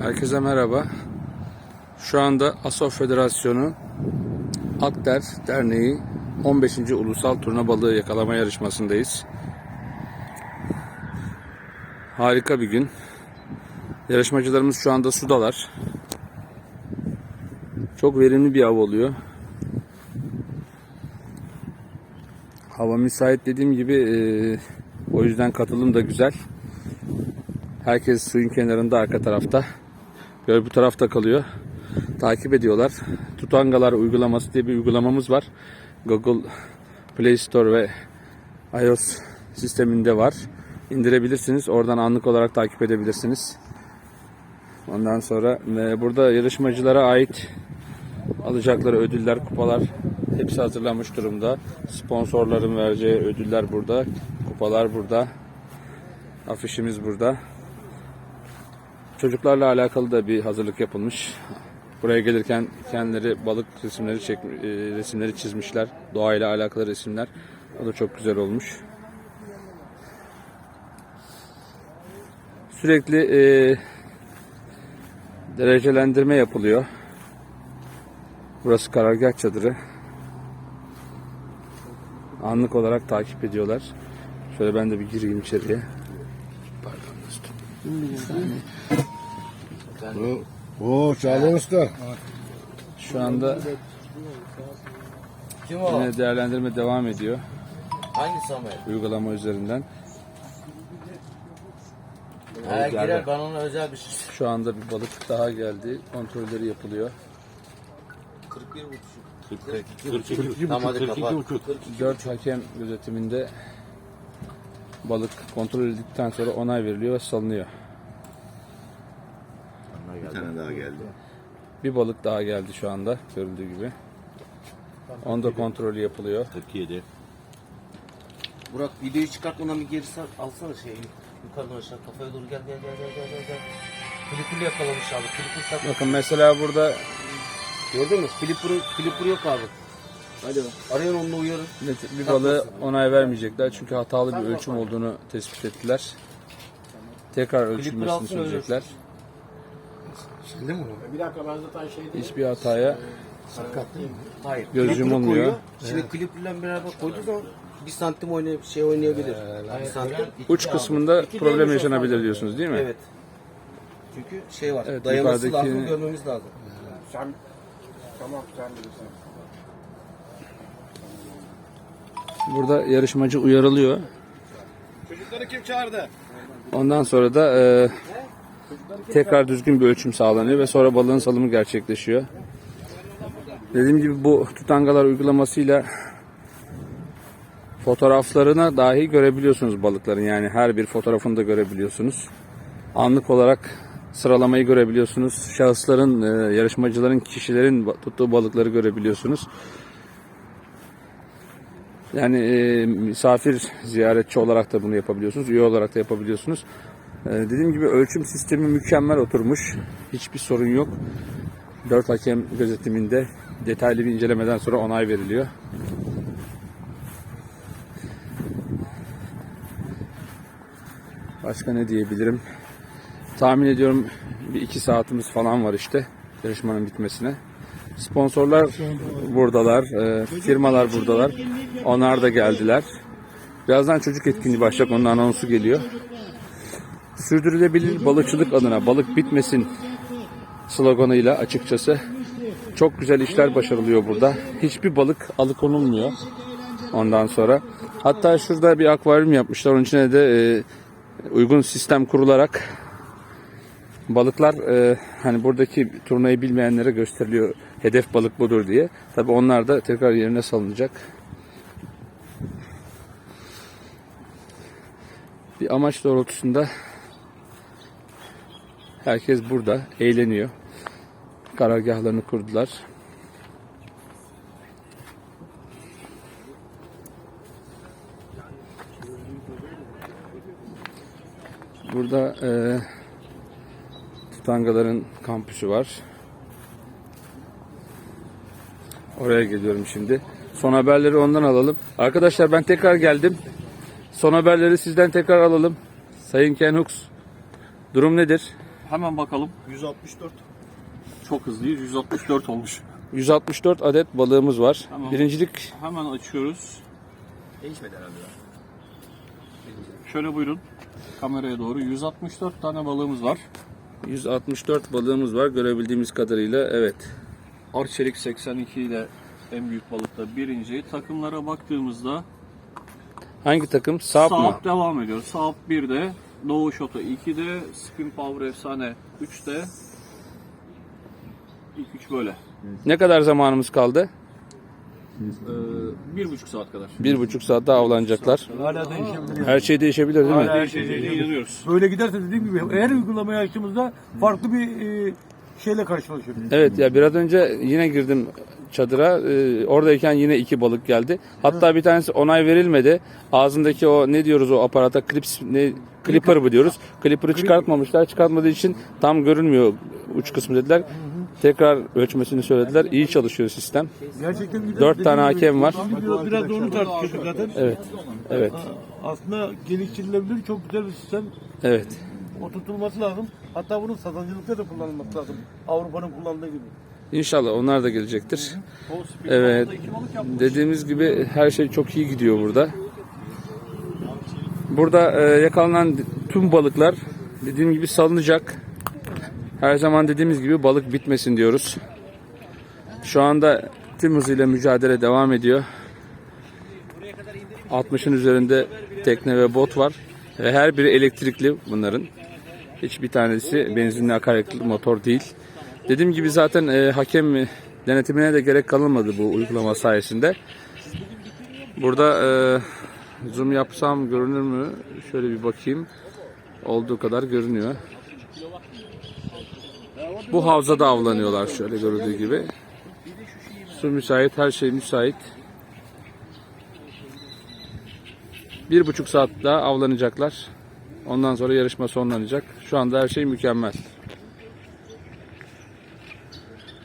Herkese merhaba. Şu anda Asof Federasyonu Akder Derneği 15. Ulusal Turna Balığı Yakalama Yarışması'ndayız. Harika bir gün. Yarışmacılarımız şu anda sudalar. Çok verimli bir av oluyor. Hava müsait dediğim gibi eee, o yüzden katılım da güzel. Herkes suyun kenarında arka tarafta. Böyle bu tarafta kalıyor. Takip ediyorlar. Tutangalar uygulaması diye bir uygulamamız var. Google Play Store ve iOS sisteminde var. İndirebilirsiniz. Oradan anlık olarak takip edebilirsiniz. Ondan sonra e, burada yarışmacılara ait alacakları ödüller, kupalar hepsi hazırlanmış durumda. Sponsorların vereceği ödüller burada. Kupalar burada. Afişimiz burada. Çocuklarla alakalı da bir hazırlık yapılmış. Buraya gelirken kendileri balık resimleri çek, e, resimleri çizmişler. Doğayla alakalı resimler. O da çok güzel olmuş. Sürekli e, derecelendirme yapılıyor. Burası karargah çadırı. Anlık olarak takip ediyorlar. Şöyle ben de bir gireyim içeriye. Pardon dostum. Oo Çağlayan Usta. Şu anda Kim o? yine değerlendirme devam ediyor Hangi Samet? uygulama üzerinden. Ha, geldi. girer ben ona özel bir şey. Şu anda bir balık daha geldi. Kontrolleri yapılıyor. 41 buçuk. Tamam hadi kapat. 4 hakem gözetiminde balık kontrol edildikten sonra onay veriliyor ve salınıyor. Bir tane daha geldi. Bir balık daha geldi şu anda görüldüğü gibi. Onda kontrolü yapılıyor. 47. Burak videoyu çıkartmadan bir geri sar, alsana şey yukarıdan aşağı kafaya doğru gel gel gel gel gel gel. gel. Yakalamış abi. Flipper tak. Bakın mesela burada Gördün mü? Flipper, flipper yok abi. Hadi bak. Arayan onunla uyarın. bir balığı onay vermeyecekler çünkü hatalı bir ölçüm olduğunu tespit ettiler. Tekrar ölçülmesini alsın, öyle söyleyecekler. Şimdi mi? Bir dakika ben zaten şey değil. Hiçbir hataya Hayır. Göz Flipper'ı yumulmuyor. koyuyor. Şimdi kliplerle beraber koyduğu zaman bir santim oynay şey oynayabilir. bir santim. uç kısmında problem yaşanabilir diyorsunuz değil mi? Evet. Çünkü şey var. Evet, dayaması yukarıdaki- lazım görmemiz lazım. Sen tamam sen bilirsin. Burada yarışmacı uyarılıyor. Çocukları kim çağırdı? Ondan sonra da e, tekrar düzgün bir ölçüm sağlanıyor ve sonra balığın salımı gerçekleşiyor. Dediğim gibi bu tutangalar uygulamasıyla fotoğraflarına dahi görebiliyorsunuz balıkların yani her bir fotoğrafını da görebiliyorsunuz. Anlık olarak sıralamayı görebiliyorsunuz. Şahısların, e, yarışmacıların, kişilerin tuttuğu balıkları görebiliyorsunuz. Yani e, misafir ziyaretçi olarak da bunu yapabiliyorsunuz. Üye olarak da yapabiliyorsunuz. E, dediğim gibi ölçüm sistemi mükemmel oturmuş. Hiçbir sorun yok. Dört hakem gözetiminde detaylı bir incelemeden sonra onay veriliyor. Başka ne diyebilirim? Tahmin ediyorum bir iki saatimiz falan var işte yarışmanın bitmesine. Sponsorlar buradalar, e, firmalar buradalar. Onlar da geldiler. Birazdan çocuk etkinliği başlayacak, onun anonsu geliyor. Sürdürülebilir balıkçılık adına balık bitmesin sloganıyla açıkçası çok güzel işler başarılıyor burada. Hiçbir balık alıkonulmuyor ondan sonra. Hatta şurada bir akvaryum yapmışlar. Onun içine de e, uygun sistem kurularak balıklar e, hani buradaki turnayı bilmeyenlere gösteriliyor. Hedef balık budur diye. Tabi onlar da tekrar yerine salınacak. Bir amaç doğrultusunda herkes burada eğleniyor. Karargahlarını kurdular. Burada e, Tutangaların kampüsü var. Oraya geliyorum şimdi. Son haberleri ondan alalım. Arkadaşlar ben tekrar geldim. Son haberleri sizden tekrar alalım. Sayın Ken Hooks, durum nedir? Hemen bakalım. 164. Çok hızlıyız. 164 olmuş. 164 adet balığımız var. Tamam. Birincilik Hemen açıyoruz. Değişmedi herhalde. Şöyle buyurun. Kameraya doğru. 164 tane balığımız var. 164 balığımız var görebildiğimiz kadarıyla. Evet. Arçelik 82 ile en büyük balıkta birinci. Takımlara baktığımızda Hangi takım? Saap mı? Saap devam ediyor. Saap 1'de, Doğu Şoto 2'de, Spin Power Efsane 3'te. İlk 3 böyle. Ne kadar zamanımız kaldı? Ee, bir buçuk saat kadar. Bir buçuk saat daha avlanacaklar. Hala değişebilir. Her şey değişebilir değil mi? Hala her şey değişebilir. Böyle giderse dediğim gibi her uygulamayı açtığımızda farklı bir e, şeyle karşılaşıyoruz. Evet ya biraz önce yine girdim çadıra. Ee, oradayken yine iki balık geldi. Hatta bir tanesi onay verilmedi. Ağzındaki o ne diyoruz o aparata clips ne clipper mı diyoruz. Clipper'ı çıkartmamışlar. Çıkartmadığı için tam görünmüyor uç kısmı dediler. Tekrar ölçmesini söylediler. İyi çalışıyor sistem. Gerçekten güzel. Dört Dediğim tane gibi, hakem var. Biraz, biraz da onu tartışıyorduk zaten. Evet. Evet. Aslında geliştirilebilir çok güzel bir sistem Evet. Oturtulması lazım. Hatta bunun satıcılıkta da kullanılması lazım. Avrupa'nın kullandığı gibi. İnşallah onlar da gelecektir. Evet. Dediğimiz gibi her şey çok iyi gidiyor burada. Burada e, yakalanan tüm balıklar dediğim gibi salınacak. Her zaman dediğimiz gibi balık bitmesin diyoruz. Şu anda tüm hızıyla mücadele devam ediyor. 60'ın üzerinde tekne ve bot var. Ve her biri elektrikli bunların. Hiçbir tanesi benzinli akaryakıt motor değil. Dediğim gibi zaten e, hakem denetimine de gerek kalınmadı bu uygulama sayesinde. Burada e, zoom yapsam görünür mü? Şöyle bir bakayım. Olduğu kadar görünüyor. Bu havzada avlanıyorlar şöyle görüldüğü gibi. Su müsait, her şey müsait. Bir buçuk saat daha avlanacaklar. Ondan sonra yarışma sonlanacak. Şu anda her şey mükemmel.